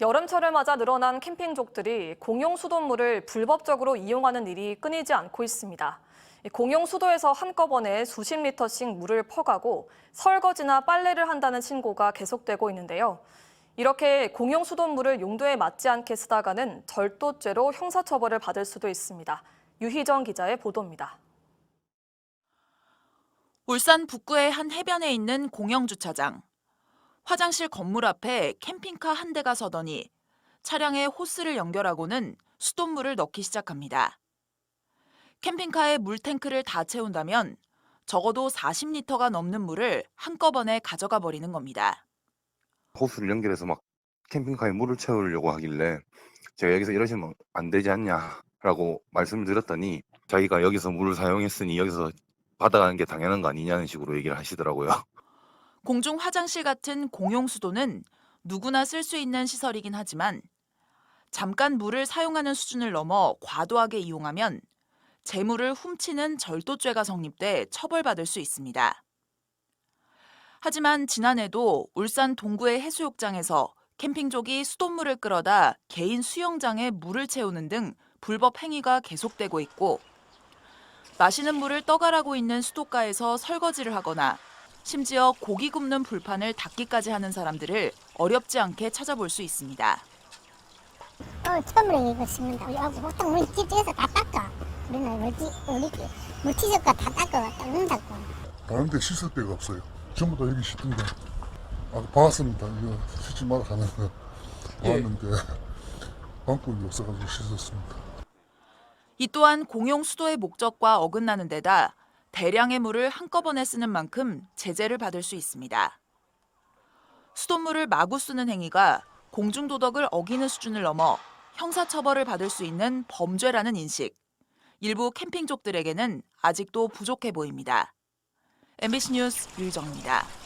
여름철을 맞아 늘어난 캠핑족들이 공용 수돗물을 불법적으로 이용하는 일이 끊이지 않고 있습니다. 이 공용 수도에서 한꺼번에 수십 리터씩 물을 퍼가고 설거지나 빨래를 한다는 신고가 계속되고 있는데요. 이렇게 공용 수돗물을 용도에 맞지 않게 쓰다가는 절도죄로 형사처벌을 받을 수도 있습니다. 유희정 기자의 보도입니다. 울산 북구의 한 해변에 있는 공영 주차장. 화장실 건물 앞에 캠핑카 한 대가 서더니 차량에 호스를 연결하고는 수돗물을 넣기 시작합니다. 캠핑카에 물탱크를 다 채운다면 적어도 40리터가 넘는 물을 한꺼번에 가져가 버리는 겁니다. 호스를 연결해서 막 캠핑카에 물을 채우려고 하길래 제가 여기서 이러시면 안 되지 않냐라고 말씀을 드렸더니 자기가 여기서 물을 사용했으니 여기서 받아가는 게 당연한 거 아니냐는 식으로 얘기를 하시더라고요. 공중 화장실 같은 공용 수도는 누구나 쓸 수 있는 시설이긴 하지만 잠깐 물을 사용하는 수준을 넘어 과도하게 이용하면 재물을 훔치는 절도죄가 성립돼 처벌받을 수 있습니다. 하지만 지난해도 울산 동구의 해수욕장에서 캠핑족이 수돗물을 끌어다 개인 수영장에 물을 채우는 등 불법 행위가 계속되고 있고 마시는 물을 떠가라고 있는 수도가에서 설거지를 하거나 심지어 고기 굽는 불판을 닦기까지 하는 사람들을 어렵지 않게 찾아볼 수 있습니다. 어, 처음으로 이거 씹는다. 야, 보통 우리 집에서 다 닦아. 우리는 물티, 우리 물티저가 다 닦아, 닦는다고. 다른 데 씻을 데가 없어요. 전부 다 여기 씻던데. 아, 봤습니다. 이거 씻지 마라 하는 거. 봤는데, 방법이 없어가지고 씻었습니다. 이 또한 공용 수도의 목적과 어긋나는 데다 대량의 물을 한꺼번에 쓰는 만큼 제재를 받을 수 있습니다. 수돗물을 마구 쓰는 행위가 공중도덕을 어기는 수준을 넘어 형사처벌을 받을 수 있는 범죄라는 인식. 일부 캠핑족들에게는 아직도 부족해 보입니다. MBC 뉴스 유정입니다.